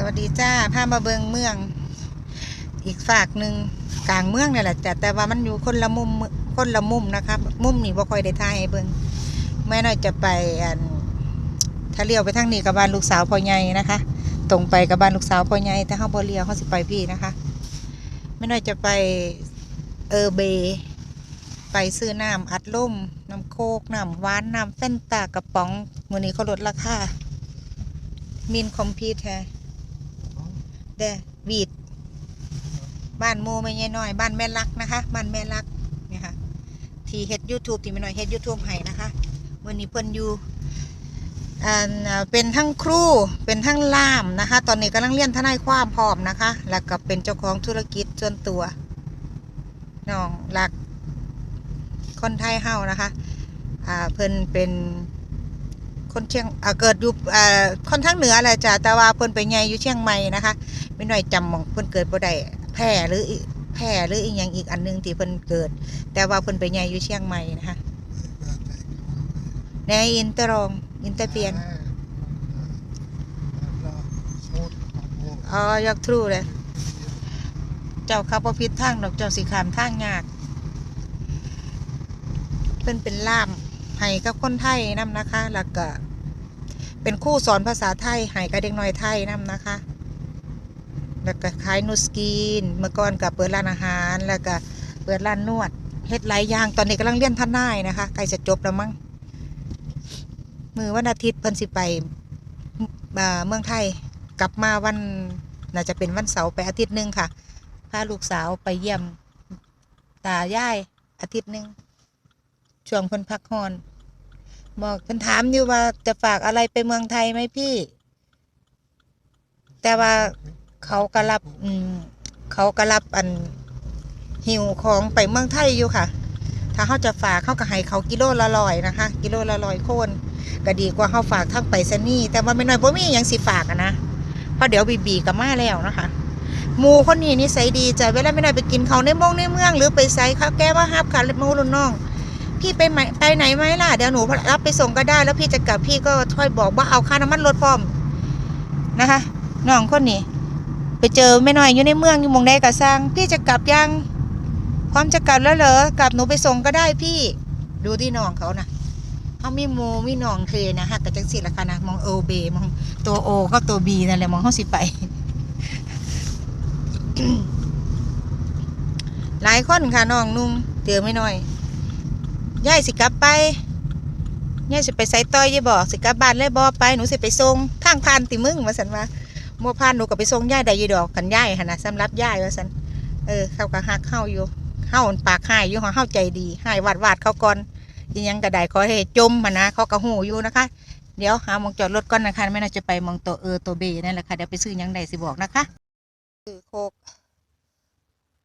สวัสดีจ้าพามาเบิงเมือง อีกฝากหนึ่งกลางเมืองนี่แหละจ้ะแต่ว่ามันอยู่คนละมุมคนละมุมนะคะมุมนี่บ่ค่อยได้ถ่ายให้เบิงแม่น้อยจะไปอันถ้าเลี้ยวไปทางนี้กับบ้านลูกสาวพ่อใหญ่นะคะ ตรงไปกับบ้านลูกสาวพ่อใหญ่แต่เฮาบ่เลี้ยวเฮาสิไปพี่นะคะแม่น้อยจะไปเออเบ ไปซื้อน้ำอัดลมน้ำโคกน้ำหวานน้ำเฟนตากระป๋องมือนี้เขาลดราคามินคอมพิวแท้ เด้อบีด บ้านโมไม่ใช่น้อย บ้านแม่ลักนะคะ บ้านแม่ลักเนี่ยค่ะ ที่เฮ็ด YouTube ที่ไม่น้อยเฮ็ด YouTube ให้นะคะวันนี้เพิ่นอยู่อ่าเป็นทั้งครูเป็นทั้งล่ามนะคะ ตอนนี้กำลังเรียนทนายความพร้อมนะคะ แล้วก็เป็นเจ้าของธุรกิจส่วนตัวน้องรักคนไทยเฮานะคะ อ่าเพิ่นเป็น คนเชียงเกิดอยู่อ่าคนทั้งเหนือแหละจ้ะแต่ว่าเพิ่นไปใหญ่อยู่เชียงใหม่นะคะไม่น้อยจำมองเพิ่นเกิดบ่ได้แพร่หรือแพร่หรืออีกอย่างอีกอันหนึงที่เพิ่นเกิด แต่ว่าเพิ่นไปใหญ่อยู่เชียงใหม่นะคะในอินเตอร์รองอินเตอร์เปียนอ๋อยกทรูเลยเจ้าขับบ่ผิดทางดอกเจ้าสิขามทางยากเพิ่นเป็นล่ามให้กับคนไทยนํนะคะ แล้วก็ เป็นคู่สอนภาษาไทยให้กับเด็กน้อยไทยนํนะคะ แล้วก็ขายนูสกีน เมื่อก่อนก็เปิดร้านอาหาร แล้วก็เปิดร้านนวดเฮ็ดหลายอย่างตอนนี้กำลังเรียนท่านายนะคะใกล้จะจบแล้วมั้งมือวันอาทิตย์เพิ่นสิไปอ่าเมืองไทยกลับมาวันน่าจะเป็นวันเสาร์ไปอาทิตย์หนึ่งค่ะพาลูกสาวไปเยี่ยมตายายอาทิตย์หนึ่งช่วงเพิ่นพักฮอน บอกเพิ่นถามอยู่ว่าจะฝากอะไรไปเมืองไทยไหมพี่ แต่ว่าเขาก็รับ อืม เขาก็รับอัน หิวของไปเมืองไทยอยู่ค่ะ ถ้าเขาจะฝากเขาก็ให้เขากิโลละร้อยนะคะ กิโลละร้อยโคนก็ดีกว่าเขาฝากทั้งไปซนี่ แต่ว่าไม่น้อยบ่มีหยังสิฝากอะนะเพราะเดี๋ยวบีบีก็มาแล้วนะคะหมูคนนี้นิสัยดีจ้ะเวลาไม่น้อยไปกินเขาในมงในเมือง หรือไปไซเขาแก้ว่าฮับค่ะมูรุ่นน้อง พี่ไปไหมไปไหนไหมล่ะ เดี๋ยวหนูรับไปส่งก็ได้ แล้วพี่จะกลับพี่ก็ช่วยบอกว่าเอาค่าน้ำมันรถพร้อมนะคะน้องคนนี้ไปเจอไม่น้อยอยู่ในเมืองอยู่มงใดก็สร้าง พี่จะกลับยังพร้อมจะกลับแล้วเหรอกลับหนูไปส่งก็ได้พี่ ดูที่น้องเขานะเขามีโมมีน้องเทนะฮะกับจังสิละค่ะนะมองโอเบมองตัวโอก็ตัวบีนั่นแหละมองเขาสิไปหลายคนค่ะน้องนุ่งเตือไม่น้อย ย่ายสิกลับไปย่ายสิไปใส่ต้อยยี่บอกสิกลับบ้านเลยบอไปหนูสิไปส่งทางผ่านติมึงว่าสันว่าโมผ่านหนูก็ไปส่งย่ายได้ยี่ดอกกันย่ายหนนะสำหรับย่ายว่าสันเออเขาก็หักเข้าอยู่เข้าปากหายอยู่ของเข้าใจดีหายวาดวาดเขาก่อนยังยังกระไดขอให้จมมานะเขาก็หูอยู่นะคะ เดี๋ยวหามองจอดรถก่อนนะคะไม่น่าจะไปมองตัวเออตัวเบนั่นแหละค่ะเดี๋ยวไปซื้อยังใดสิบอกนะคะคือโคก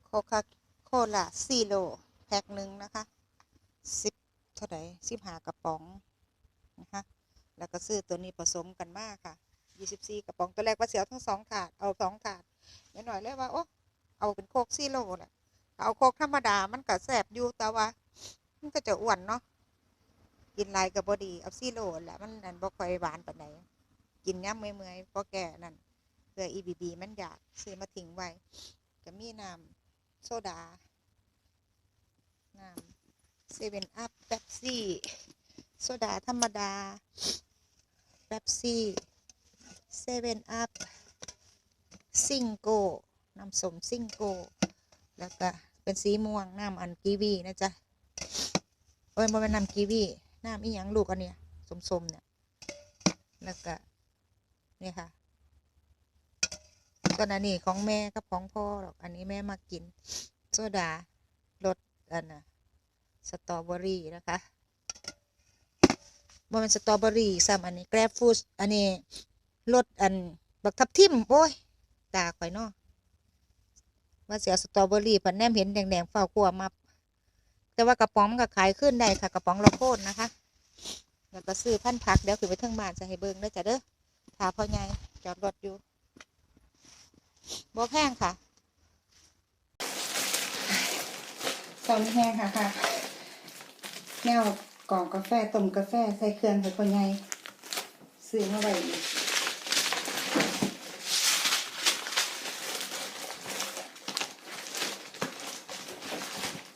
โคคาโคลาซีโลแพ็คหนึ่งนะคะ สิบเท่าไหร่สิบหากระป๋องนะคะแล้วก็ซื้อตัวนี้ผสมกันมากค่ะยี่สิบสี่กระป๋องตัวแรกว่าเสียวทั้งสองถาดเอาสองถาดไม่หน่อยเลยว่าโอ้เอาเป็นโคกซีโลแหละเอาโคกธรรมดามันก็แสบอยู่แต่ว่ามันก็จะอ้วนเนาะกินลายกับบอดีเอาซีโร่แหละมันนั่นบ่ค่อยหวานปานใดกินย่ำเมื่อยๆพอแก่นั่นเพื่ออีบีบีมันอยากซื้อมาทิ้งไว้ก็มีน้ำโซดาน้ำ เซเว่นอัพเป๊ปซี่ โซดาธรรมดาเป๊ปซี่เซเว่นอัพซิงโกน้ำสมซิงโก แล้วก็เป็นสีม่วงน้ำอันกีวีนะจ๊ะโอ้ยมันเป็นน้ำกีวีน้ำอีหยังลูกอันเนี้ยสมๆเนี่ยแล้วก็เนี่ยค่ะตัวนั้นนี่ของแม่กับของพ่อหรอกอันนี้แม่มากิน โซดารสอันน่ะ สตรอเบอรี่นะคะมันเป็นสตรอเบอรี่ซ้ำอันนี้แกรฟฟูดอันนี้รสอันบักทับทิมโอ้ยตาข่อยเนาะว่าเสียสตรอเบอรี่ปันแนมเห็นแดงๆเฝ้ากลัวมาแต่ว่ากระป๋องมันก็ขายขึ้นได้ค่ะกระป๋องละโคตรนะคะแล้วก็ซื้อพันผักเดี๋ยวขึ้นไปเทิงบ้านจะให้เบิ้งเด้จ้ะเด้อถาพ่อใหญ่จอดรถอยู่บ่แพงค่ะตอนแห้งค่ะค่ะ แนวกล่องกาแฟต้มกาแฟใส่เครื่องใส่คนใหญ่ซื้อมาไว้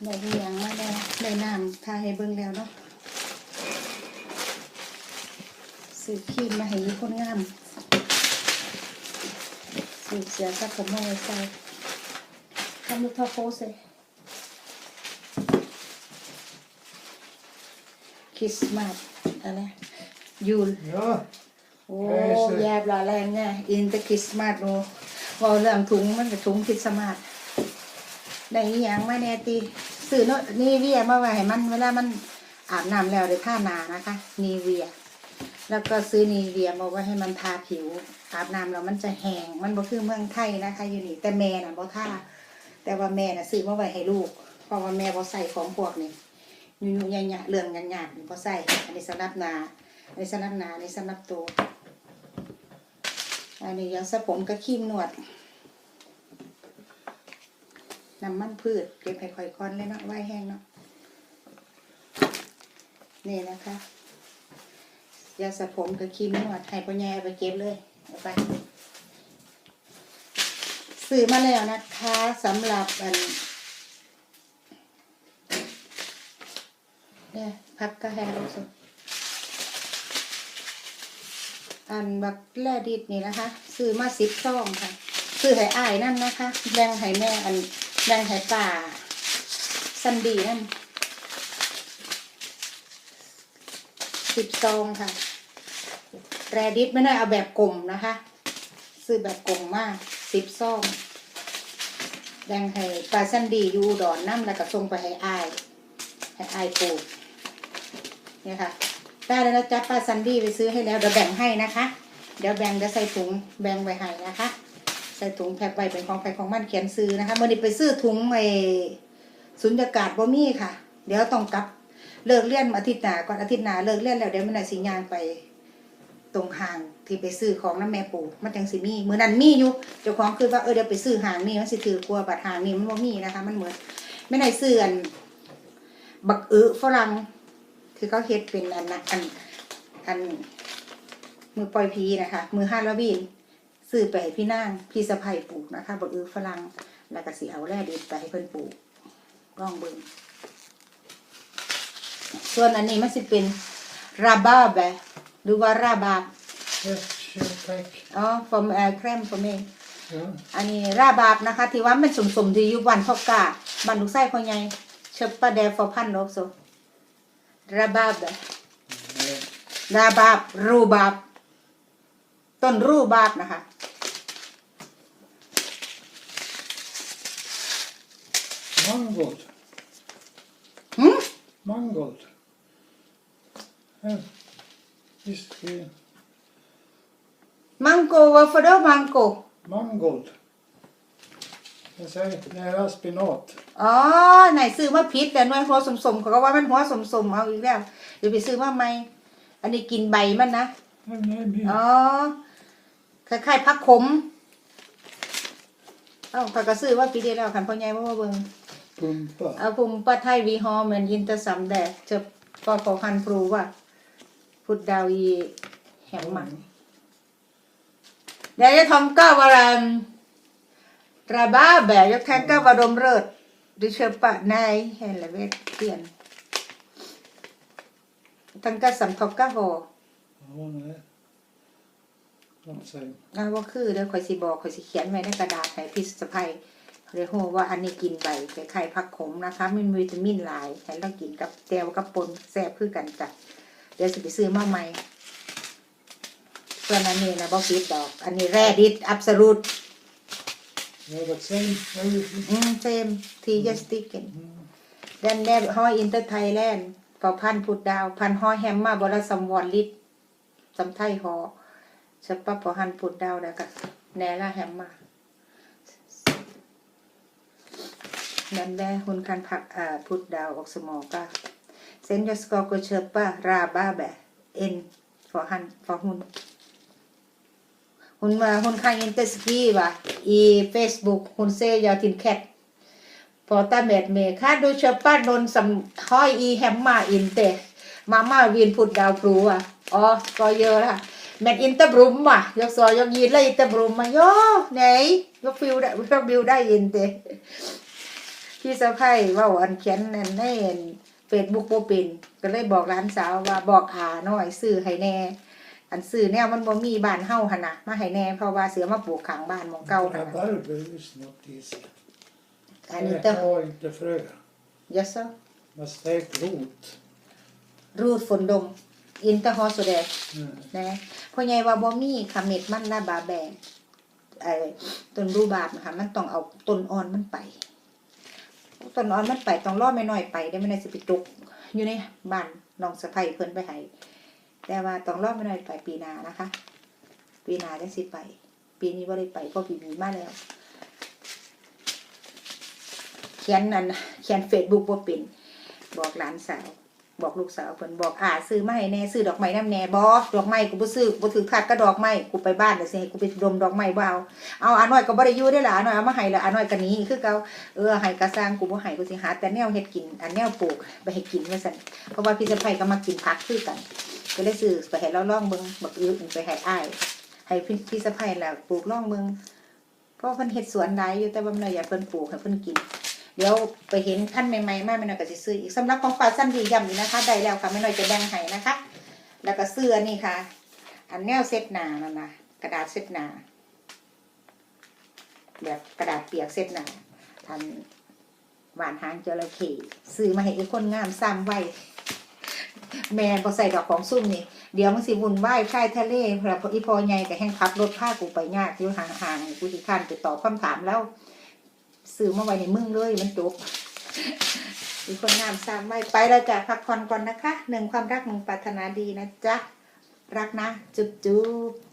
ได้เลี้ยงมาแล้วได้น้ำทาให้เบิ่งแล้วเนาะซื้อครีมมาให้คนงามซื้อเสียสักผมมาใส่ทำลูกทาโฟเลย คริสต์มาสอะไรยูล Ja, โอ้เอ้ยสิแยบละแรงไงอินเตอร์คริสต์มาสโนเว่าเรื่องถุงมันกับถุงคริสต์มาสได้อีหยังมาแน่ตีสื่อโนนี่เวียมาไว้ให้มันเวลามันอาบน้ำแล้วเดี๋ยวท่าหนานะคะนีเวีย แล้วก็ซื้อนีเวียมาไว้ให้มันทาผิว อาบน้ำแล้วมันจะแห้งมันบ่คือเมืองไทยนะคะ อยู่นี่แต่แม่น่ะบ่ทาแต่ว่าแม่น่ะซื้อมาไว้ให้ลูกเพราะว่าแม่บ่ใส่ของพวกนี้ ยุ่ยๆยะๆเรื่องหยาดๆนี่บ่ใส่อันนี้สำหรับนาอันนี้สำหรับนาอันนี้สำหรับตัวอันนี้ยาสระผมกับครีมนวดน้ำมันพืชเก็บให้ค่อยคอนเลยเนาะไว้แห้งเนาะนี่นะคะยาสระผมกับครีมนวดให้พ่อแย่ไปเก็บเลยเอาไปซื้อมาแล้วนะคะสำหรับอัน เนี่ยพับกระแฮลสุดอันบักแรดิดนี่นะคะ ซื้อมาสิบซองค่ะ ซื้อให้อ้ายนั่นนะคะแบ่งให้แม่อันแบ่งให้ป่าซันดีนั่นสิบซองค่ะแรดิดไม่ได้เอาแบบกลมนะคะ ซื้อแบบกลมมากสิบซองแบ่งให้ปลาซันดีอยู่อุดอนน้ำแล้วก็ส่งไปให้อ้ายให้อ้ายปลูก เนี่ยค่ะได้แล้วนะจ๊ะป้าซันดี้ไปซื้อให้แล้วเดี๋ยวแบ่งให้นะคะ เดี๋ยวแบ่งจะใส่ถุงแบ่งไว้ให้นะคะ ใส่ถุงแพ็คไว้เป็นของใครของมันเขียนซื้อนะคะเมื่อนี้ไปซื้อถุงไอ้สุญญากาศบ่มีค่ะ เดี๋ยวต้องกลับเลิกเรียนอาทิตย์หน้าก่อนอาทิตย์หน้าเลิกเรียนแล้วเดี๋ยวมันน่ะสิยางไปตรงห้างที่ไปซื้อของน้ำแม่ปู่มันจังสิมีเมือนั้นมีอยู่เจ้าของคือว่าเออเดี๋ยวไปซื้อห้างนี่มันสิถือกลัวบัตรห้างนี่มันบ่มีนะคะ มันเหมือนไม่ได้ซื้ออันบักอึฝรั่ง คือเขาเฮ็ดเป็นอันนะอันอัน มือปล่อยพีนะคะ มือห้าลวีนซื้อไปให้พี่นางพี่สะใภ้ปลูกนะคะบักอือฝรั่งแล้วก็สิเอาแร่ดิบไปให้เพิ่นปลูกลองเบิ่งส่วนอันนี้มันสิเป็นราบาแบหรือว่าราบาบ yes, sure, tack. อ๋อ from uh, cream for me Ja, อันนี้ราบาบนะคะ ที่ว่ามันสมๆที่อยู่บ้านพ่อกาบ้านลูกไส้พ่อใหญ่เชฟปะแดฟอพันโลกโซ ราบาบ nej. ราบาบรูบาบต้นรูบาบนะคะ Mangold. หืม Mangold. Här. Visst, det är มังโกวาฟโดมังโก mangold. Jag säger, det är spinat. อ๋อไหนซื้อมาพิษแต่หน่วยหัวสมๆเขาก็ว่ามันหัวสมๆเอาอีกแล้วเดี๋ยวไปซื้อมาใหม่อันนี้กินใบมันนะ Nej, nej, men อ๋อคล้ายๆพักขมเอ้าเขาก็ซื้อว่าปีเดียวแล้วคันพ่อใหญ่ว่ามาเบิ่ง pumpa. เอาภูมิปัทไทยวีฮอเหมือนยินตะสำแดดเจะปอขอคันปรูว่าพุดดาวีแหมมันเดี๋ยวจะทำก้าวารัน ระบ้าแบกยกแทงก้าวารมเริดดิเชอปะนายเห็นละเวทเปลี่ยนทั้งกระสัมทบก้าหอ Ja, nej. Not same. อ่าว่าคือเดี๋ยวคอยสิบอกคอยสิเขียนไว้ในกระดาษให้พี่สะพายเรียกว่าอันนี้กินใบคล้ายๆผักขมนะคะมันมีวิตามินหลายให้เรากินกับแตวกับปนแซ่บคือกันจ้ะเดี๋ยวสิไปซื้อมาใหม่ส่วนอันนี้นะบอกคิดดอก อันนี้แร่ดิดอับสรุด Ja, but same. Everything. อืมเซมทีเจสติกัน Mm. แดนแดนห้อยอินเตอร์ไทยแลนด์พอพันพุดดาวพันห้อยแฮมมาบรสัมวอนลิตสำไทยหอสปะพอหันพุดดาวแล้วก็แนล่าแฮมมานันแดหุนคันผักอ่าพุดดาวออกสมองก็เซนยสกอโกเชปะราบ้าแบเอ็นฟอหันฟอหุน หุนมาหุนคันอินเตอร์สกีว่ะอีเฟซบุ๊กหุนเซยาตินแคทพอตาเมดเมค่าดูเชป้านนสำห้อยอีแฮมมาอินเตมาม่าวีนพุดดาวพลูอะอ๋อก็เยอะละแมทอินเตอร์บรูมอะยกซอยยกยีนแล้วอินเตอร์บรูมมาโยไหนยกฟิวได้ยกบิวได้อินเตพี่สะพ้ายว่าอันเขียนนั่นในเฟซบุ๊กบ่เป็นก็เลยบอกร้านสาวว่าบอกอาหน่อยซื้อให้แน่ อันซื้อแนวมันบ่มีบ้านเฮาหั่นน่ะมาให้แน่เพราะว่าเสือมาปลูกข้างบ้านหมองเก่าหั่นน่ะ Rabarber is not easy. อันนี้ Det ต้อง har inte frö. yes sir Man stekt rot. รูดฝนดม อินเตอร์ฮอสเด Mm. นะพ่อใหญ่ว่าบ่มีขมิดมันละบาแบกไอ้ต้นรูบาบนะคะมันต้องเอาต้นอ่อนมันไปต้นอ่อนมันไปต้องรอไม่น้อยไปได้ไม่ได้สิไปจุก อยู่ในบ้านน้องสะใภ้เพิ่นไปให้ แต่ว่าต้องรอไม่น้อยไปปีหน้านะคะ ปีหน้าได้สิไป ปีนี้บ่ได้ไปเพราะปีนี้มาแล้ว เขียนนั่นเขียนเฟซบุ๊กบ่เป็น บอกหลานสาว บอกลูกสาวเพิ่นบอกอ่าซื้อมาให้แน่ซื้อดอกไม้น้ำแน่บ่ดอกไม้กูบ่ซื้อกูบ่ถือขาดก็ดอกไม้กูไปบ้านเดี๋ยวสิให้กูไปดมดอกไม้บ่เอาเอาอาน้อยก็บ่ได้อยู่ได้ล่ะอาน้อยเอามาให้ล้วอาน้อยก็นี้คือเก่าเออให้กระสร้างกูบ่ให้กูสิหาแต่แนวเฮ็ดกินอันแนวปลูกไปให้กินว่าซั่นเพราะว่าพี่สะใภ้ก็มากินผักคือกัน ก็เลยซื้อไปให้เราลองเบิ่งบักอื้อไปให้อ้ายให้พี่พี่สะใภ้แล้วปลูกลองเบิ่งเพราะเพิ่นเฮ็ดสวนหลายอยู่แต่ว่ามันอยากเพิ่นปลูกให้เพิ่นกิน เดี๋ยวไปเห็นขั้นใหม่ๆมาแม่น้อยก็สิซื้ออีกสำหรับของฝากสั้นดียำอยู่นะคะได้แล้วค่ะแม่น้อยจะแบ่งให้นะคะ แล้วก็เสื้อนี่ค่ะ อันแนวเซตหนานั่นนะกระดาษเซตหนา แบบกระดาษเปียกเซตหนาอันหวานหางจระเข้ซื้อมาให้ไอ้คนงามซ้ำไว้แม่ก็ใส่ดอกของซุ่มนี่ เดี๋ยวมันสิวุ่นวายชายทะเลเพราะอีพอใหญ่กับแห้งขับรถพากูไปยากอยู่ห่างๆกูสิคันไปตอบคำถามแล้ว ซื้อมาไว้ในมึงเลยมันจบอีกคนงามสร้ามไว้ไปเล้วจ้ะพักผ่อนก่อนนะคะหนึ่งความรักหนึ่งปรารถนาดีนะจ๊ะรักนะ จุ๊บจุ๊บ